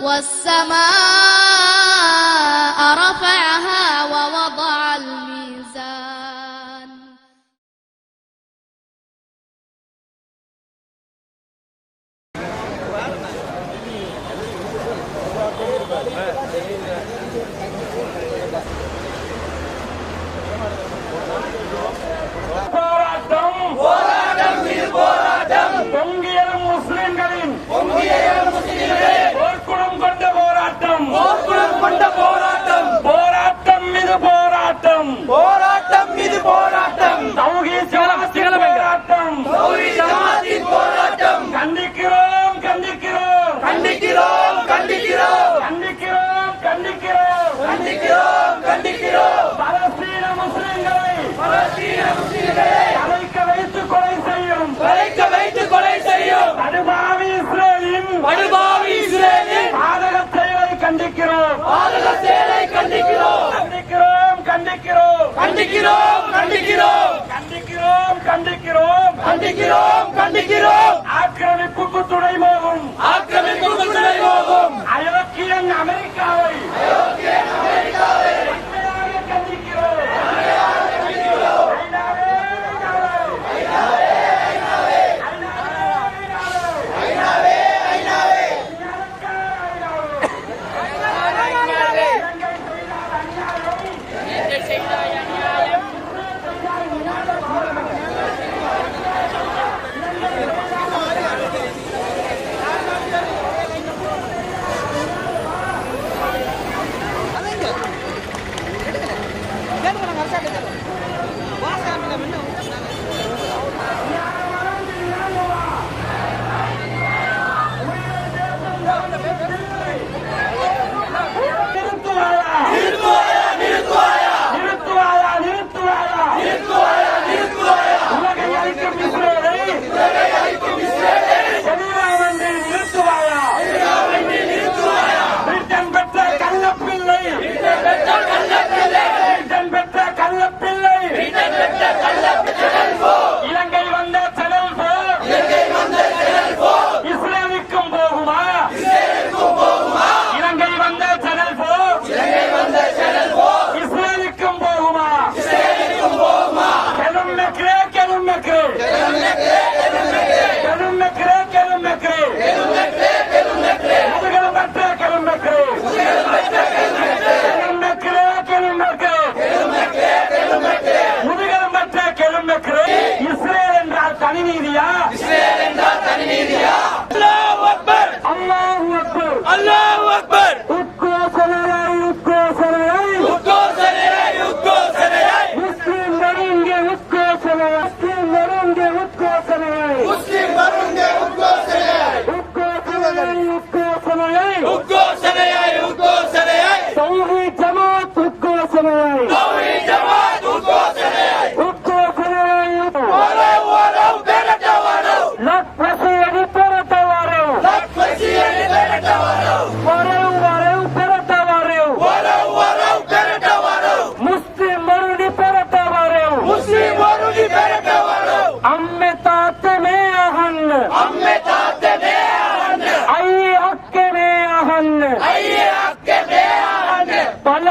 والسماء رفعها கண்டிக்கிறோம். கண்டிக்கிறோம் கண்டிக்கிறோம். கண்டிக்கிறோம் கண்டிக்கிறோம். கண்டிக்கிறோம் கண்டிக்கிறோம். கண்டிக்கிறோம் ஆக்கிரமிப்புக்கு துணை போகும் ஆக்கிரமிப்புக்கு துணை போகும் ஐரோக்கியன் அமெரிக்காவை मुस्लिम लड़ेंगे उसको सुनाए मुस्लिम लड़ेंगे उसको सुनाए उसको सुनाए उसको सुनाए பல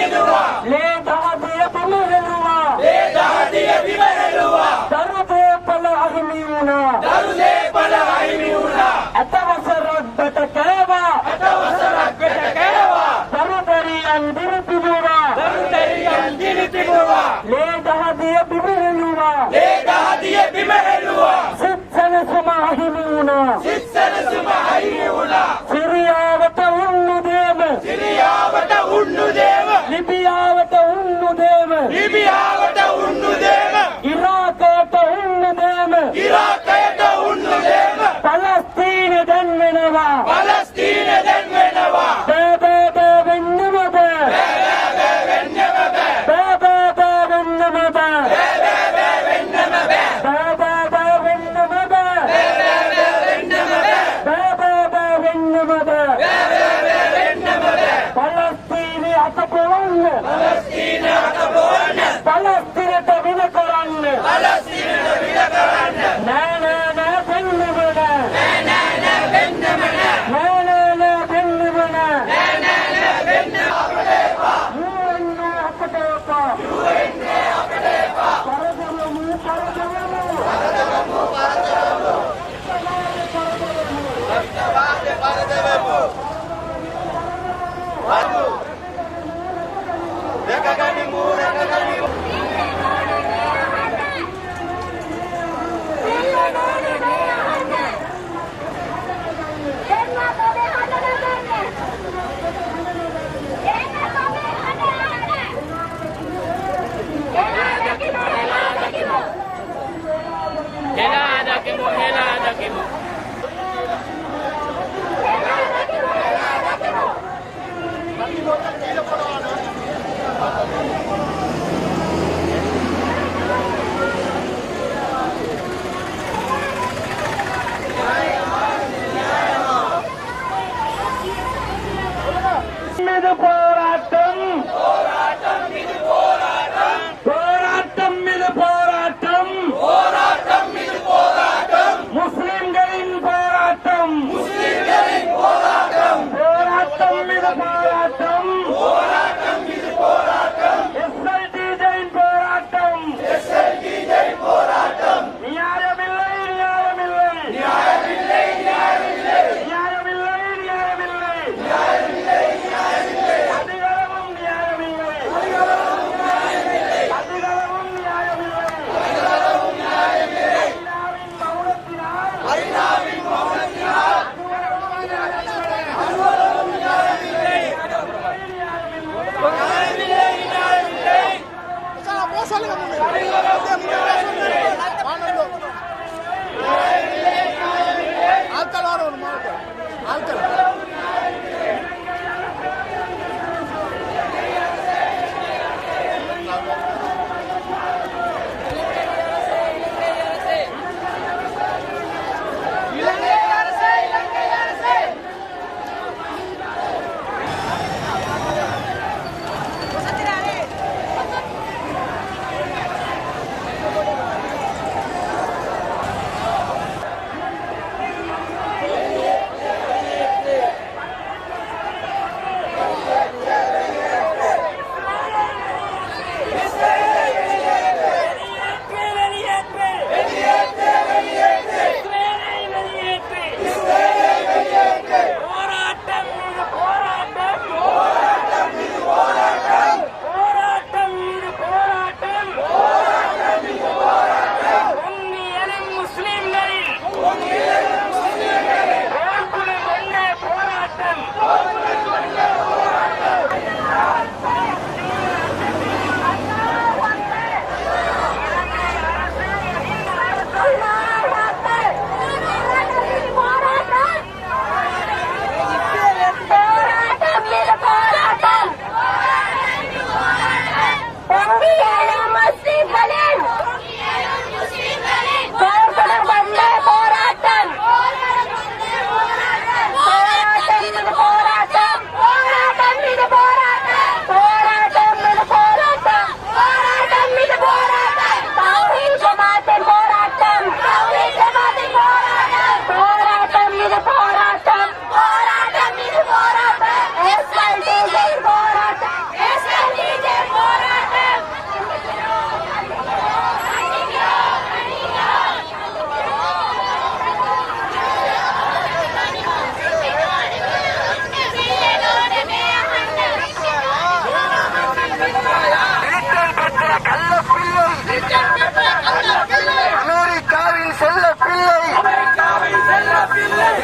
සිදුවා ලේ දහදිය බිම හෙළුවා ලේ දහදිය බිම හෙළුවා දරු දේපල අහිමි වුණා. දරු දේපල අහිමි වුණා. අතවසරක් බට කෑවා. අතවසරක් බට කෑවා. දරු දෙරියන් දිරි තිබුණා. දරු දෙරියන් දිරි තිබුණා. ලේ දහදිය බිම හෙළුවා ලේ දහදිය බිම හෙළුවා සිත්සන සම අහිමි වුණා. සිත්සන සම අහිමි වුණා. සිරියාවට උන්නු දේම. සිරියාවට උන්නු දේම. ಲಿಬಿಯಾವಟ ಉಣ್ಣುದೇವ ಲಿಬಿಯಾವಟ ಉಣ್ಣುದೇವ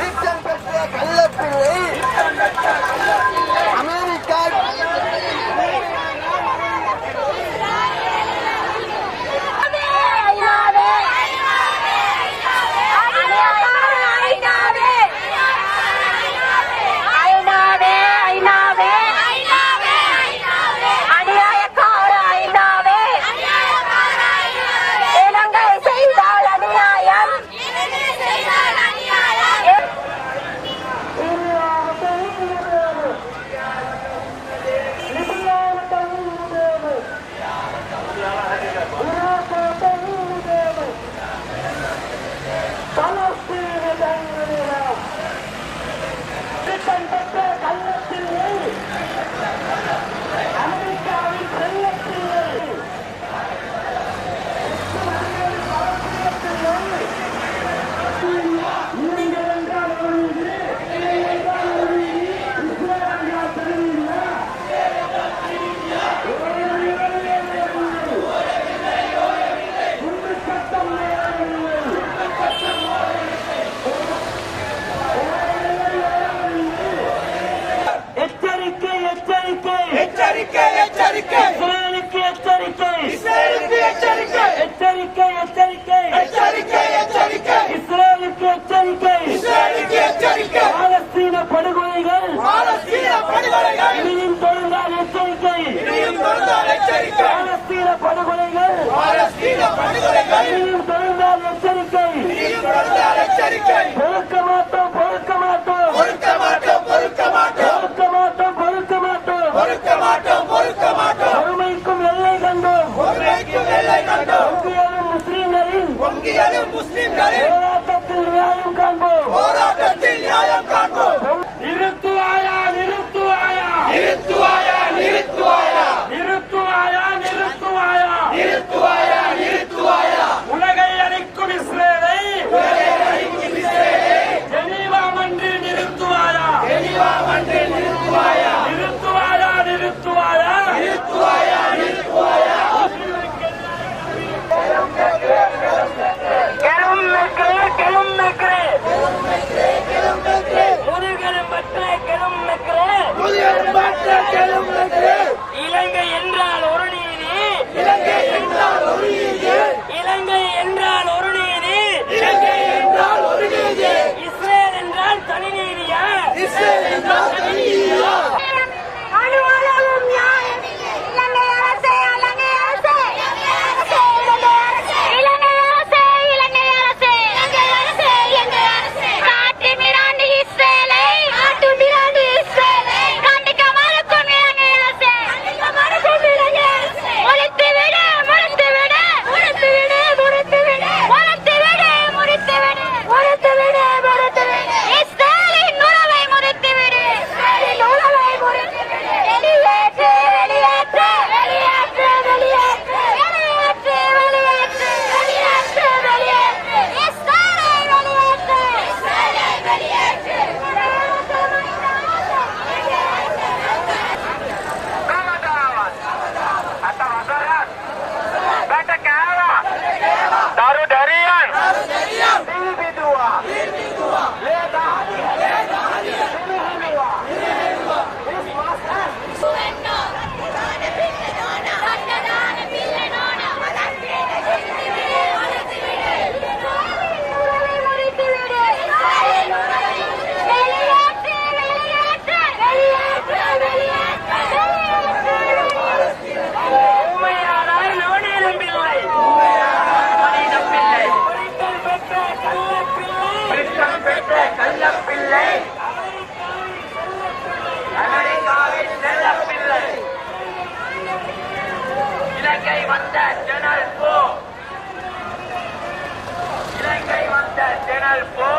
ஈச்சம் பெற்ற கள்ளப்பிள்ளை. செல்லப்பிள்ளை அமெரிக்காவின் செல்லப்பிள்ளை இலங்கை வந்த ஜெனல் போ. இலங்கை வந்த ஜெனல் போ.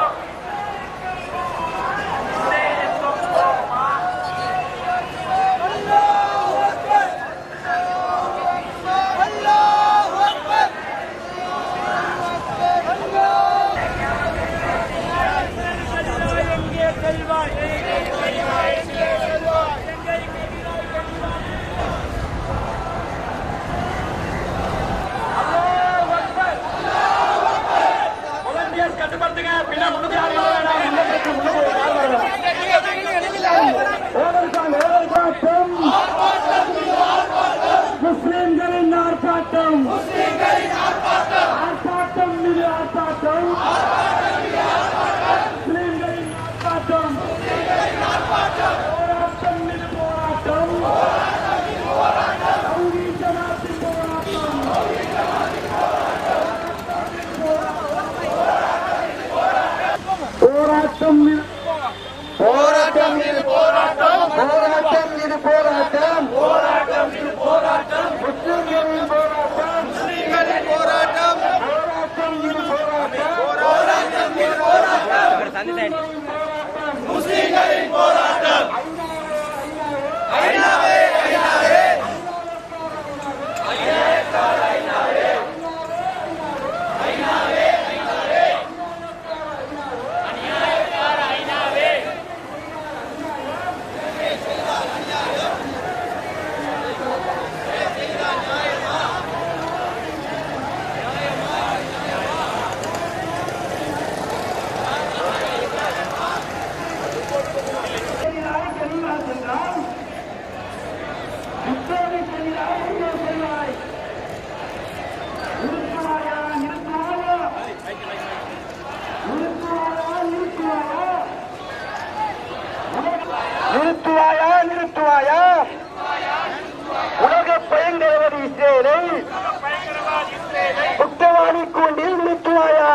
குற்றவாளி கூண்டில் நிறுத்துவாயா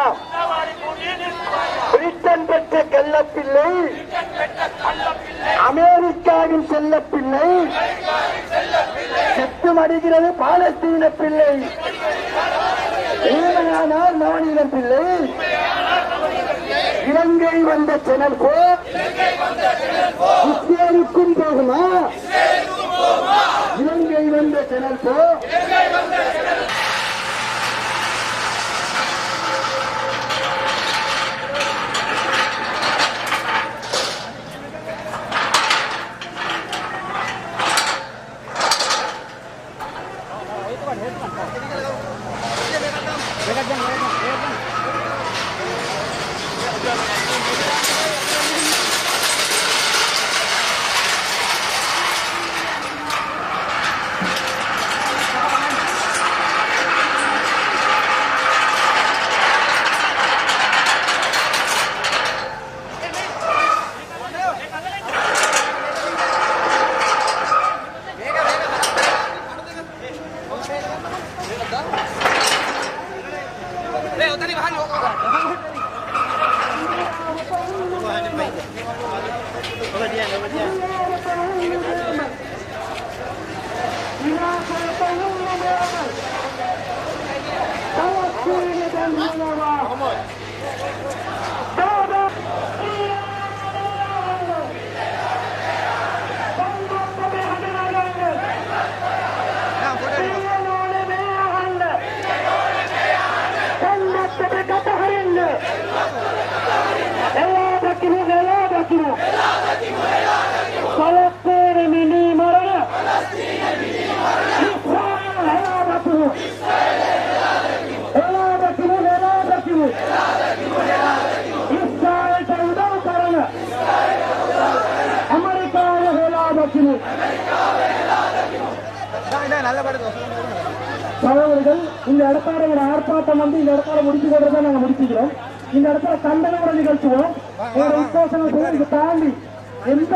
பிரிட்டன் பெற்ற கள்ளப்பிள்ளை அமெரிக்காவின் செல்லப்பிள்ளை செத்து மடிகிறது பாலஸ்தீன பிள்ளை. உண்மையானால் நவநீதம் பிள்ளை. இலங்கை வந்த செனல் போ இஸ்ரேலுக்கும் போகுமா? चैनल को சகோதரர்கள் இந்த இடத்தோட ஒரு ஆர்ப்பாட்டம் வந்து இந்த இடத்தோட முடிச்சு கொடுறத நாங்க முடிச்சுக்கிறோம். இந்த இடத்துல கண்டன உரை நிகழ்த்துவோம். ஒரு தாண்டி எந்த